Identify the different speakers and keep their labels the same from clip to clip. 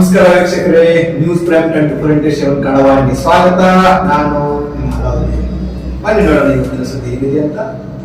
Speaker 1: ನಮಸ್ಕಾರ ವೀಕ್ಷಕರೇ news prime twenty four into ಸ್ವಾಗತ ನಾನು ನಿಮ್ಮ. ಬನ್ನಿ ನೋಡೋಣ ಇವತ್ತಿನ ಸುದ್ದಿ ಏನಿದೆ ಅಂತ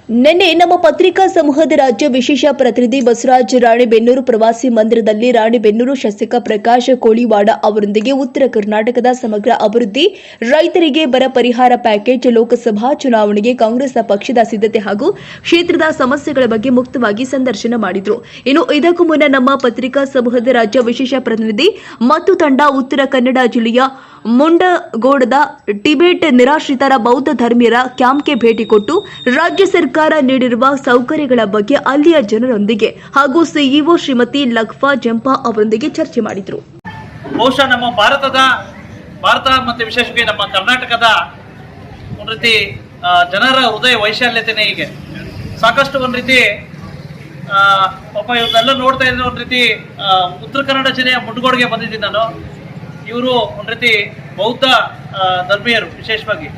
Speaker 2: ನಿನ್ನೆ ನಮ್ಮ ಪತ್ರಿಕಾ ಸಮೂಹದ ರಾಜ್ಯ ವಿಶೇಷ ಪ್ರತಿನಿಧಿ ಬಸವರಾಜ್ ರಾಣೆಬೆನ್ನೂರು ಪ್ರವಾಸಿ ಮಂದಿರದಲ್ಲಿ ರಾಣೆಬೆನ್ನೂರು ಶಾಸಕ ಪ್ರಕಾಶ ಕೋಳಿವಾಡ ಅವರೊಂದಿಗೆ ಉತ್ತರ ಕರ್ನಾಟಕದ ಸಮಗ್ರ ಅಭಿವೃದ್ಧಿ, ರೈತರಿಗೆ ಬರ ಪರಿಹಾರ ಪ್ಯಾಕೇಜ್, ಲೋಕಸಭಾ ಚುನಾವಣೆಗೆ ಕಾಂಗ್ರೆಸ್ ಪಕ್ಷದ ಸಿದ್ಧತೆ ಹಾಗೂ ಕ್ಷೇತ್ರದ ಸಮಸ್ಯೆಗಳ ಬಗ್ಗೆ ಮುಕ್ತವಾಗಿ ಸಂದರ್ಶನ ಮಾಡಿದರು. ಇನ್ನು ಇದಕ್ಕೂ ಮುನ್ನ ನಮ್ಮ ಪತ್ರಿಕಾ ಸಮೂಹದ ರಾಜ್ಯ ವಿಶೇಷ ಪ್ರತಿನಿಧಿ ಮತ್ತು ತಂಡ ಉತ್ತರ ಕನ್ನಡ ಜಿಲ್ಲೆಯ ಮುಂಡಗೋಡದ ಟಿಬೆಟ್ ನಿರಾಶ್ರಿತರ ಬೌದ್ಧ ಧರ್ಮೀಯರ ಕ್ಯಾಂಪ್ಗೆ ಭೇಟಿ ಕೊಟ್ಟು ರಾಜ್ಯ ಸರ್ಕಾರ ನೀಡಿರುವ ಸೌಕರ್ಯಗಳ ಬಗ್ಗೆ ಅಲ್ಲಿಯ ಜನರೊಂದಿಗೆ ಹಾಗೂ ಸಿಇಒ ಶ್ರೀಮತಿ ಲಕ್ಫಾ ಜಂಪಾ ಅವರೊಂದಿಗೆ ಚರ್ಚೆ ಮಾಡಿದರು.
Speaker 3: ಬಹುಶಃ ನಮ್ಮ ಭಾರತದ, ಭಾರತ ಮತ್ತು ವಿಶೇಷವಾಗಿ ನಮ್ಮ ಕರ್ನಾಟಕದ ಒಂದು ರೀತಿ ಜನರ ಹೃದಯ ವೈಶಾಲ್ಯತೆನೇ ಹೀಗೆ. ಸಾಕಷ್ಟು ಒಂದು ರೀತಿ ಪಾಪ ಇವ್ರನ್ನೆಲ್ಲ ನೋಡ್ತಾ ಇದ್ರೆ ಒಂದು ರೀತಿ ಉತ್ತರ ಕನ್ನಡ ಜಿಲ್ಲೆಯ ಮುಂಡಗೋಡಿಗೆ ಬಂದಿದ್ದೀನಿ ನಾನು. ಇವರು ಒಂದು ರೀತಿ ಬೌದ್ಧ ಧರ್ಮೀಯರು ವಿಶೇಷವಾಗಿ.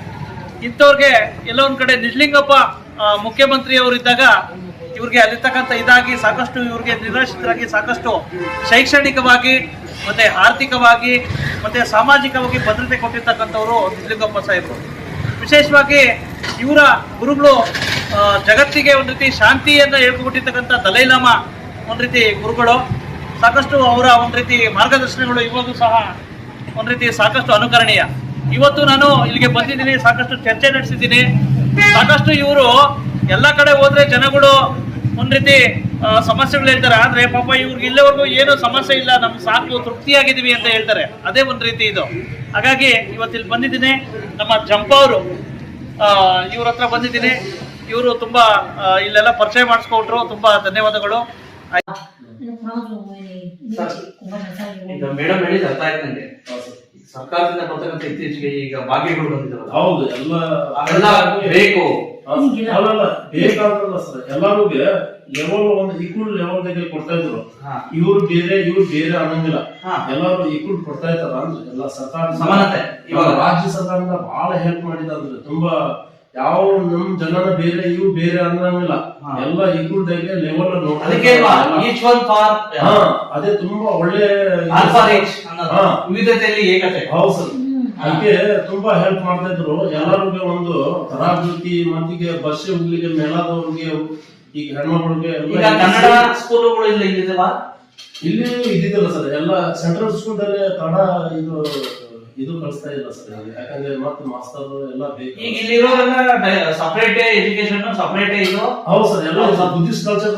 Speaker 3: ಇಂಥವ್ರಿಗೆ ಎಲ್ಲ ಒಂದು ಕಡೆ ನಿಜಲಿಂಗಪ್ಪ ಮುಖ್ಯಮಂತ್ರಿಯವರಿದ್ದಾಗ ಇವ್ರಿಗೆ ಅಲ್ಲಿರ್ತಕ್ಕಂಥ ಇದಾಗಿ ಸಾಕಷ್ಟು ಇವ್ರಿಗೆ ನಿರಾಶ್ರಿತರಾಗಿ ಸಾಕಷ್ಟು ಶೈಕ್ಷಣಿಕವಾಗಿ, ಮತ್ತೆ ಆರ್ಥಿಕವಾಗಿ, ಮತ್ತೆ ಸಾಮಾಜಿಕವಾಗಿ ಭದ್ರತೆ ಕೊಟ್ಟಿರ್ತಕ್ಕಂಥವ್ರು ನಿಜಲಿಂಗಪ್ಪ ಸಾಹೇಬರು. ವಿಶೇಷವಾಗಿ ಇವರ ಗುರುಗಳು ಜಗತ್ತಿಗೆ ಒಂದು ರೀತಿ ಶಾಂತಿಯನ್ನ ಹೇಳ್ಕೊಟ್ಟಿರ್ತಕ್ಕಂಥ ದಲೈಲಾಮ ಒಂದು ರೀತಿ ಗುರುಗಳು. ಸಾಕಷ್ಟು ಅವರ ಒಂದು ರೀತಿ ಮಾರ್ಗದರ್ಶನಗಳು ಇವಾಗೂ ಸಹ ಒಂದು ರೀತಿ ಸಾಕಷ್ಟು ಅನುಕರಣೀಯ. ಇವತ್ತು ನಾನು ಇಲ್ಲಿಗೆ ಬಂದಿದ್ದೀನಿ, ಸಾಕಷ್ಟು ಚರ್ಚೆ ನಡೆಸಿದ್ದೀನಿ. ಸಾಕಷ್ಟು ಇವರು ಎಲ್ಲ ಕಡೆ ಹೋದ್ರೆ ಜನಗಳು ಒಂದ್ ರೀತಿ ಸಮಸ್ಯೆಗಳು ಹೇಳ್ತಾರೆ. ಆದ್ರೆ ಪಾಪ ಇವ್ರಿಗೆ ಇಲ್ಲಿವರೆಗೂ ಏನು ಸಮಸ್ಯೆ ಇಲ್ಲ, ನಮ್ ಸಾಕು ತೃಪ್ತಿಯಾಗಿದ್ದೀವಿ ಅಂತ ಹೇಳ್ತಾರೆ. ಅದೇ ಒಂದ್ ರೀತಿ ಇದು. ಹಾಗಾಗಿ ಇವತ್ತು ಇಲ್ಲಿ ಬಂದಿದ್ದೀನಿ. ನಮ್ಮ ಜಂಪ ಅವರು ಇವ್ರ ಹತ್ರ ಬಂದಿದ್ದೀನಿ. ಇವರು ತುಂಬಾ ಇಲ್ಲೆಲ್ಲ ಪರಿಚಯ ಮಾಡಿಸ್ಕೊಟ್ರು. ತುಂಬಾ ಧನ್ಯವಾದಗಳು.
Speaker 4: ಈಗ ಮೇಡಮ್ ಹೇಳಿದ ಅರ್ಥ ಆಯ್ತು ನಂಗೆ. ಸರ್ಕಾರದಿಂದ ಬರ್ತಕ್ಕಂಥ ಇತ್ತೀಚೆಗೆ ಈಗ ಭಾಗ್ಯಗಳು ಬಂದಿದ್ದಾವಲ್ಲ.
Speaker 5: ಹೌದು ಎಲ್ಲ
Speaker 4: ಅವೆಲ್ಲ ಬೇಕು.
Speaker 5: ಅಲ್ಲಲ್ಲ ಬೇಕಾದ್ರಲ್ಲ ಸರ್. ಎಲ್ಲರಿಗೂ ಲೆವೆಲ್ ಒಂದು ಈಕ್ವಲ್ ಲೆವೆಲ್ ದಾಗ ಕೊಡ್ತಾ ಇದ್ರು.
Speaker 4: ಹಾ.
Speaker 5: ಇವ್ರು ಬೇರೆ ಇವ್ರು ಬೇರೆ ಅನ್ನಂಗಿಲ್ಲ.
Speaker 4: ಹಾ.
Speaker 5: ಎಲ್ಲರೂ ಈಕ್ವಲ್ ಕೊಡ್ತಾ ಇರ್ತಾರ ಅಂದ್ರೆ ಎಲ್ಲ ಸರ್ಕಾರ
Speaker 4: ಸಮಾನತೆ ಇವಾಗ.
Speaker 5: ರಾಜ್ಯ ಸರ್ಕಾರದಿಂದ ಬಹಳ ಹೆಲ್ಪ್ ಮಾಡಿದ ಅಂದ್ರೆ ತುಂಬಾ ಯಾವ ನಮ್ ಜನನ ಬೇರೆ ಇವು ಬೇರೆ ಅನ್ನಂಗಿಲ್ಲ.
Speaker 4: ಹಾ.
Speaker 5: ಎಲ್ಲ ಈಕ್ವಲ್ ದಾಗೆ ಲೆವೆಲ್
Speaker 4: ಅದಕ್ಕೆ ಈಚ್ ಒನ್ ಫಾರ್
Speaker 5: ಹಾ ಅದೇ ತುಂಬಾ ಒಳ್ಳೆ.
Speaker 4: ವಿವಿಧತೆಯಲ್ಲಿ ಏಕತೆ.
Speaker 5: ಹೌದು. ಸರ್ ಅದಕ್ಕೆ ತುಂಬಾ ಹೆಲ್ಪ್ ಮಾಡ್ತಾ ಇದ್ರು. ಎಲ್ಲರಿಗೂ ಒಂದು ತರಾವೃತ್ತಿ ಮತ್ತಿಗೆ ಬಸ್ ಹೋಗ್ಲಿಕ್ಕೆ ಮೇಲಾದವ್ರಿಗೆ ಈಗ ಹೆಣ್ಮಕ್ಳಿಗೆ
Speaker 4: ಈಗ ಕನ್ನಡ ಸ್ಕೂಲುಗಳು ಇಲ್ಲ
Speaker 5: ಇದ್ದಿದ್ದಲ್ಲ ಸರ್. ಎಲ್ಲ ಸೆಂಟ್ರಲ್ ಸ್ಕೂಲ್ ದಲ್ಲಿ ಕನ್ನಡ ಇದು ಇದು ಕಳಿಸ್ತಾ ಇಲ್ಲ ಸರ್ ಯಾಕಂದ್ರೆ ಮತ್ತೆ ಮಾಸ್ಟರ್ ಎಲ್ಲ ಬೇಕು.
Speaker 4: ಈಗ ಇಲ್ಲಿರೋರೆಲ್ಲ ಸಪರೇಟ್ ಎಜುಕೇಶನ್ ಸಪರೇಟ್ ಇದು.
Speaker 5: ಹೌದು ಸರ್ ಎಲ್ಲ ಬುದ್ಧಿಸ್ಟ್ ಕಲ್ಚರ್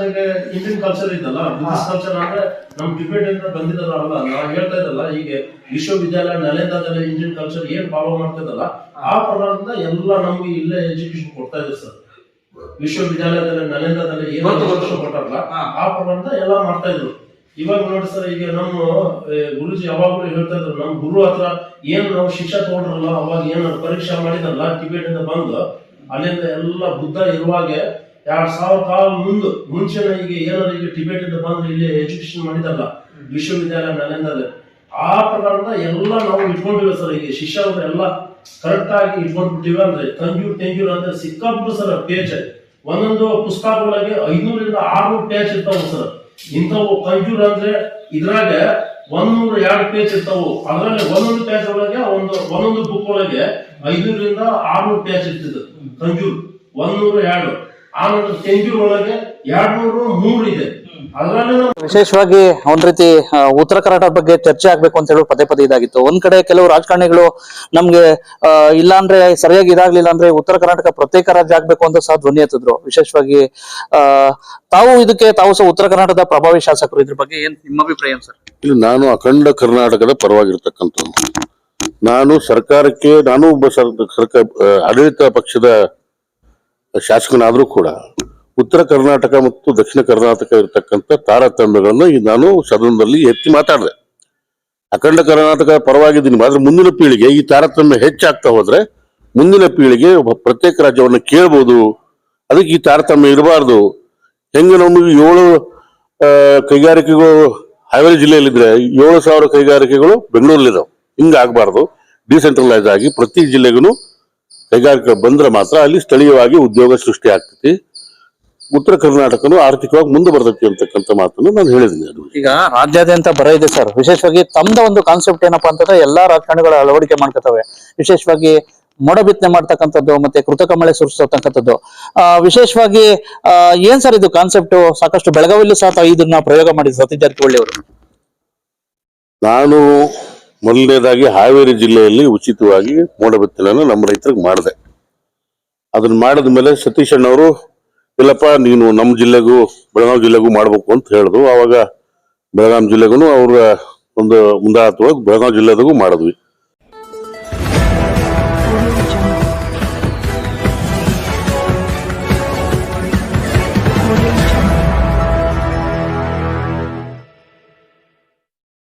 Speaker 5: ಇಂಡಿಯನ್ ಕಲ್ಚರ್ ಇದ್ದಲ್ಲ ಬುದ್ಧಿಸ್ಟ್ ಕಲ್ಚರ್ ಅಂದ್ರೆ ನಮ್ ಟಿಬೆಟ್ ಇಂದ ಬಂದಿದ್ದಾರಲ್ಲ ನಾವು ಹೇಳ್ತಾ ಇದ್ದಲ್ಲ ಈಗ ವಿಶ್ವವಿದ್ಯಾಲಯ ನಲೇಂದ್ರದಲ್ಲಿ ಇಂಡಿಯನ್ ಕಲ್ಚರ್ ಏನ್ ಫಾಲೋ ಮಾಡ್ತಿದ್ದಲ್ಲ ಆ ಪ್ರಕಾರದಿಂದ ಎಲ್ಲ ನಮ್ಗೆ ಇಲ್ಲೇ ಎಜುಕೇಶನ್ ಕೊಡ್ತಾ ಇದ್ರು ಸರ್. ವಿಶ್ವವಿದ್ಯಾಲಯದಲ್ಲಿ ನಲೇಂದ್ರದಲ್ಲಿ ಏನು. ಕೊಟ್ಟಾರಲ್ಲ. ಆ ಪ್ರಕಾರದಿಂದ ಎಲ್ಲ ಮಾಡ್ತಾ ಇದ್ರು. ಇವಾಗ ನೋಡಿ ಸರ್, ಈಗ ನಮ್ಮ ಗುರುಜಿ ಯಾವಾಗಲೂ ಹೇಳ್ತಾ ಇದ್ರು, ನಮ್ಮ ಗುರು ಹತ್ರ ಏನು ನಾವು ಶಿಕ್ಷಾ ತಗೊಂಡ್ರಲ್ಲ, ಅವಾಗ ಏನ್ ಪರೀಕ್ಷೆ ಮಾಡಿದ್ರಲ್ಲ ಟಿಬೆಟ್ ಇಂದ ಬಂದು, ಅಲ್ಲಿಂದ ಎಲ್ಲ ಬುದ್ಧ ಇರುವಾಗೆ ಎರಡ್ ಸಾವಿರ ಕಾಲ ಮುಂದೆ, ಮುಂಚೆನ ಈಗ ಏನಾದ್ರು ಈಗ ಟಿಬೆಟ್ ಇಂದ ಬಂದು ಇಲ್ಲಿ ಎಜುಕೇಶನ್ ಮಾಡಿದಲ್ಲ ವಿಶ್ವವಿದ್ಯಾಲಯ ನಲ್ಲಿಂದ ಆ ಪ್ರಕಾರದ ಎಲ್ಲ ನಾವು ಇಟ್ಕೊಂಡಿವಿ ಸರ್, ಈಗ ಶಿಷ್ಯ ಎಲ್ಲ ಕರೆಕ್ಟ್ ಆಗಿ ಇಟ್ಕೊಂಡ್ಬಿಟ್ಟಿವಿ ಅಂದ್ರೆ ತಂಜೂರ್ ತೆಂಜೂರ್ ಅಂದ್ರೆ ಸಿಕ್ಕಾಬಿಟ್ಟು ಸರ್ ಪೇಜ್ ಒಂದೊಂದು ಪುಸ್ತಕಗಳಿಗೆ ಐನೂರಿಂದ ಆರ್ನೂರು ಪೇಜ್ ಇರ್ತಾವ ಸರ್. ಇಂಥವು ಕಂಜೂರ್ ಅಂದ್ರೆ ಇದ್ರಾಗ ಒಂದೂರ ಎರಡು ಪೇಜ್ ಇರ್ತಾವು. ಅದ್ರಲ್ಲಿ ಒಂದೊಂದು ಪೇಜ್ ಒಳಗೆ ಒಂದು, ಒಂದೊಂದು ಬುಕ್ ಒಳಗೆ ಐದೂರಿಂದ ಆರ್ನೂರು ಪೇಜ್ ಇರ್ತದೆ ಕಂಜೂರ್ ಒಂದೂರ ಎರಡು. ಆನಂತರ ತೆಂಜೂರ್ ಒಳಗೆ ಎರಡ್ನೂರು ಮೂರು ಇದೆ.
Speaker 6: ವಿಶೇಷವಾಗಿ ಒಂದ್ ರೀತಿ ಉತ್ತರ ಕರ್ನಾಟಕ ಬಗ್ಗೆ ಚರ್ಚೆ ಆಗ್ಬೇಕು ಅಂತ ಹೇಳಿ ಪದೇ ಪದೇ ಇದಾಗಿತ್ತು. ಒಂದ್ ಕಡೆ ಕೆಲವು ರಾಜಕಾರಣಿಗಳು ನಮ್ಗೆ ಇಲ್ಲ ಅಂದ್ರೆ ಸರಿಯಾಗಿ ಇದಾಗ್ಲಿಲ್ಲ ಅಂದ್ರೆ ಉತ್ತರ ಕರ್ನಾಟಕ ಪ್ರತ್ಯೇಕ ರಾಜ್ಯ ಆಗ್ಬೇಕು ಅಂತ ಸಹ ಧ್ವನಿ ಎತ್ತಿದ್ರು. ವಿಶೇಷವಾಗಿ ತಾವು ಇದಕ್ಕೆ, ತಾವು ಸಹ ಉತ್ತರ ಕರ್ನಾಟಕದ ಪ್ರಭಾವಿ ಶಾಸಕರು ಇದ್ರ ಬಗ್ಗೆ ಏನ್ ನಿಮ್ಮ ಅಭಿಪ್ರಾಯ ಸರ್?
Speaker 7: ಇಲ್ಲಿ, ನಾನು ಅಖಂಡ ಕರ್ನಾಟಕದ ಪರವಾಗಿರ್ತಕ್ಕಂಥ ನಾನು ಸರ್ಕಾರಕ್ಕೆ, ನಾನು ಒಬ್ಬ ಸರ್- ಸರ್ಕಾರ ಆಡಳಿತ ಪಕ್ಷದ ಶಾಸಕನಾದ್ರೂ ಕೂಡ ಉತ್ತರ ಕರ್ನಾಟಕ ಮತ್ತು ದಕ್ಷಿಣ ಕರ್ನಾಟಕ ಇರತಕ್ಕಂಥ ತಾರತಮ್ಯಗಳನ್ನು ನಾನು ಸದನದಲ್ಲಿ ಎತ್ತಿ ಮಾತಾಡಿದೆ. ಅಖಂಡ ಕರ್ನಾಟಕ ಪರವಾಗಿದ್ದೀನಿ, ಆದ್ರೆ ಮುಂದಿನ ಪೀಳಿಗೆ ಈ ತಾರತಮ್ಯ ಹೆಚ್ಚಾಗ್ತಾ ಹೋದ್ರೆ ಮುಂದಿನ ಪೀಳಿಗೆ ಪ್ರತ್ಯೇಕ ರಾಜ್ಯವನ್ನು ಕೇಳ್ಬೋದು. ಅದಕ್ಕೆ ಈ ತಾರತಮ್ಯ ಇರಬಾರ್ದು. ಹೆಂಗೆ ನಮಗೆ ಏಳು ಕೈಗಾರಿಕೆಗಳು, ಹಾವೇರಿ ಜಿಲ್ಲೆಯಲ್ಲಿದ್ರೆ ಏಳು ಸಾವಿರ ಕೈಗಾರಿಕೆಗಳು ಬೆಂಗಳೂರಲ್ಲಿದ್ದಾವೆ ಹಿಂಗೆ ಆಗಬಾರ್ದು. ಡಿಸೆಂಟ್ರಲೈಸ್ ಆಗಿ ಪ್ರತಿ ಜಿಲ್ಲೆಗೂ ಕೈಗಾರಿಕೆ ಬಂದ್ರೆ ಮಾತ್ರ ಅಲ್ಲಿ ಸ್ಥಳೀಯವಾಗಿ ಉದ್ಯೋಗ ಸೃಷ್ಟಿ ಆಗ್ತೈತಿ. ಉತ್ತರ ಕರ್ನಾಟಕನು ಆರ್ಥಿಕವಾಗಿ ಮುಂದೆ ಬರ್ತೈತಿ ಅಂತಕ್ಕಂಥ ಮಾತನ್ನು ನಾನು ಹೇಳಿದ್ದೀನಿ ಅದು.
Speaker 6: ಈಗ ರಾಜ್ಯಾದ್ಯಂತ ಬರ ಇದೆ ಸರ್. ವಿಶೇಷವಾಗಿ ತಮ್ಮದ ಒಂದು ಕಾನ್ಸೆಪ್ಟ್ ಏನಪ್ಪಾ ಅಂತಂದ್ರೆ ಎಲ್ಲಾ ರಾಜಕಾರಣಿಗಳು ಅಳವಡಿಕೆ ಮಾಡ್ಕೊತವೆ. ವಿಶೇಷವಾಗಿ ಮೋಡ ಬಿತ್ತನೆ ಮಾಡ್ತಕ್ಕಂಥದ್ದು ಮತ್ತೆ ಕೃತಕ ಮಳೆ ಸುರಿಸತಕ್ಕಂಥದ್ದು. ಆ ವಿಶೇಷವಾಗಿ ಏನ್ ಸರ್ ಇದು ಕಾನ್ಸೆಪ್ಟ್ ಸಾಕಷ್ಟು ಬೆಳಗಾವಿಯಲ್ಲೂ ಸಹ ಇದನ್ನ ಪ್ರಯೋಗ ಮಾಡಿದ್ರು ಸತೀಶ್ ಜಾರಕಿಹೊಳಿ ಅವರು.
Speaker 7: ನಾನು ಮೊದಲನೇದಾಗಿ ಹಾವೇರಿ ಜಿಲ್ಲೆಯಲ್ಲಿ ಉಚಿತವಾಗಿ ಮೋಡ ಬಿತ್ತನೆಯನ್ನು ನಮ್ಮ ರೈತರಿಗೆ ಮಾಡಿದೆ. ಅದನ್ನ ಮಾಡಿದ ಮೇಲೆ ಸತೀಶ್ ಅಣ್ಣವರು ಇಲ್ಲಪ್ಪ, ನೀನು ನಮ್ಮ ಜಿಲ್ಲೆಗೂ, ಬೆಳಗಾವಿ ಜಿಲ್ಲೆಗೂ ಮಾಡ್ಬೇಕು ಅಂತ ಹೇಳಿದ್ರು ಆವಾಗ ಬೆಳಗಾವಿ ಜಿಲ್ಲೆಗೂ ಅವ್ರ ಒಂದು ಮುಂದಾಳತ್ವವಾಗಿ ಬೆಳಗಾವಿ ಜಿಲ್ಲೆದಾಗೂ ಮಾಡಿದ್ವಿ.